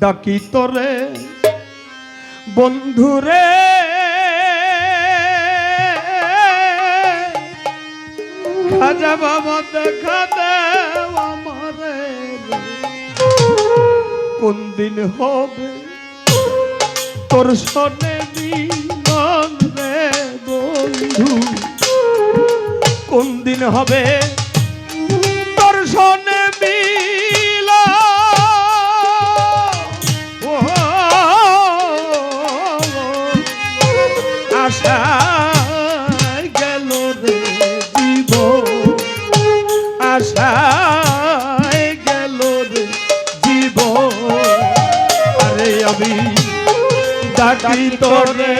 ডাকি তরে, বন্ধুরে। খাজা বাবা দেখা দেও কোন দিন হবে তোর সনে রে বন্ধু? কোন দিন হবে তোর সনে আশা গেল রে দিব। আশা গেল রে দিব। আরে আমি ডাকি তোরে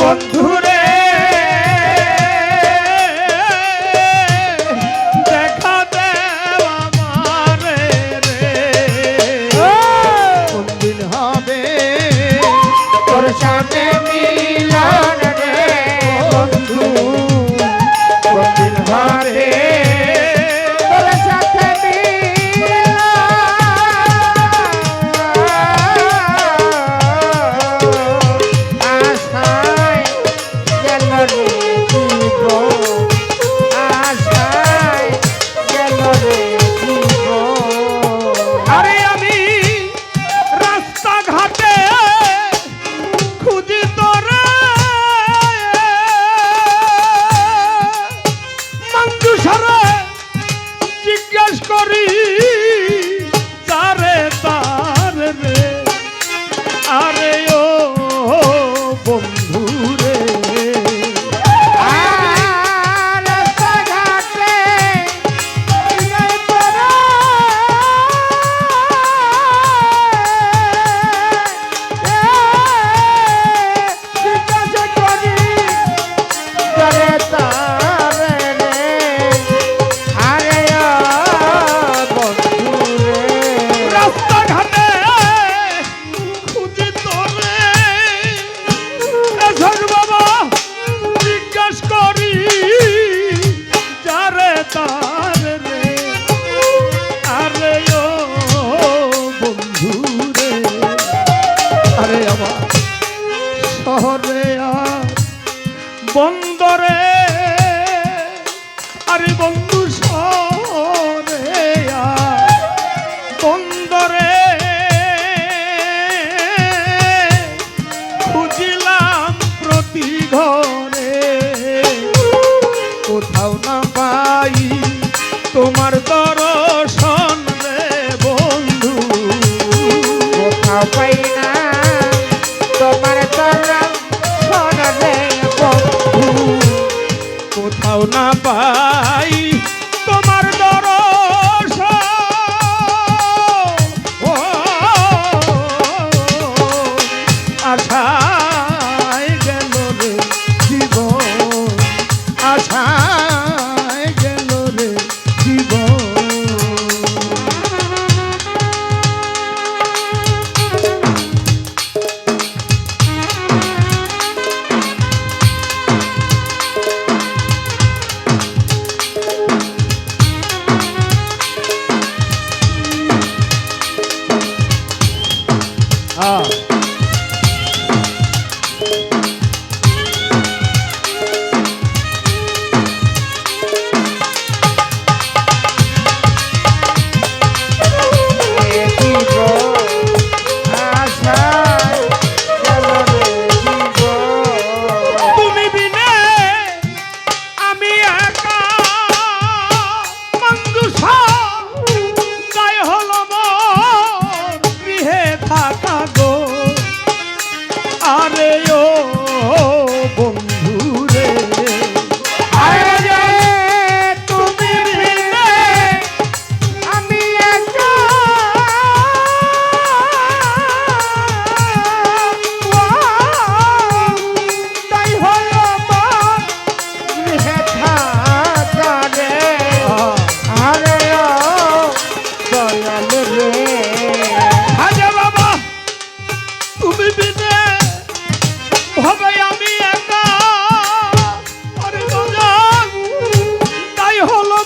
বন্ধুর জীবন I'll pray.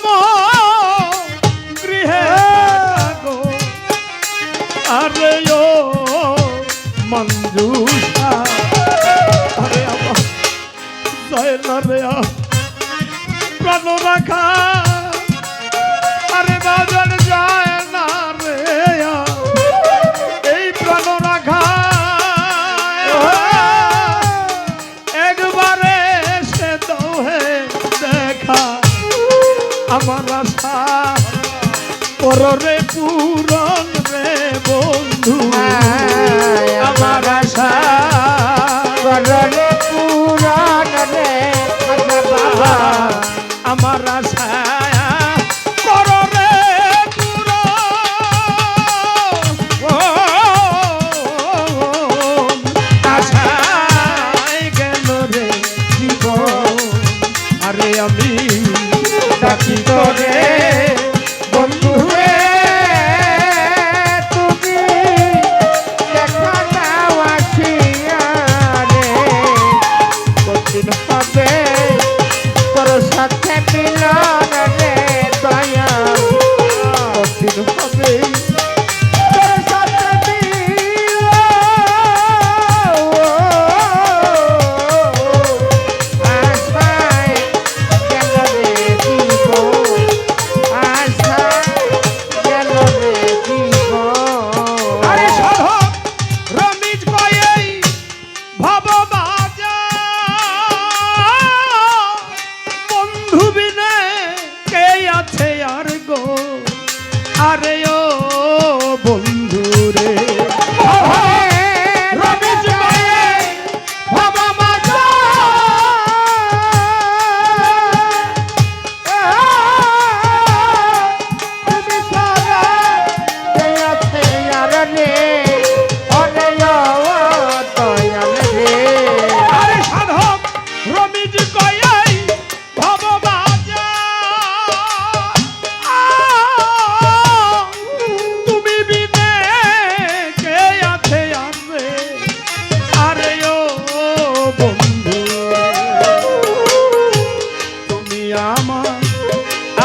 মম গৃহে আরে ও মঞ্জুষা। আরে আমার জয় না রে প্রাণ রাখা পররে পূরণ রে বন্ধু। আমার আশা। করলে পূরণ রে বাবা।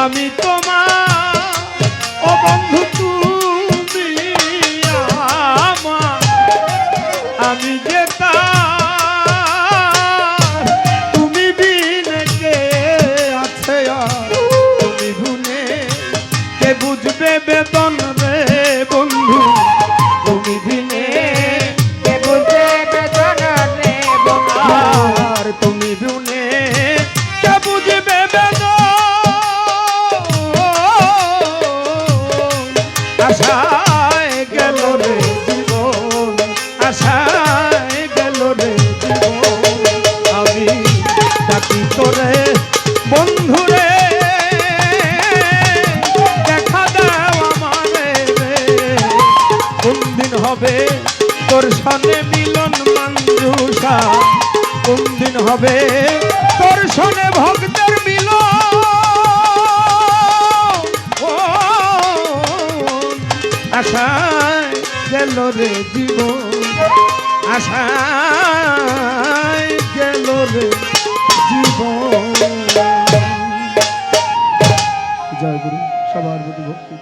আমি তোমার আশায় গেল রে জীবন, আশায় গেল রে জীবন। আমি ডাকি তোরে রে। কোন হবে তোর সনে মিলন মঞ্জুষা? কোন দিন হবে তোর সনে ভক্তের আশায় গেল রে জীবন আশায় গেল রে জীবন জয় গুরু সবার প্রতি ভক্তি।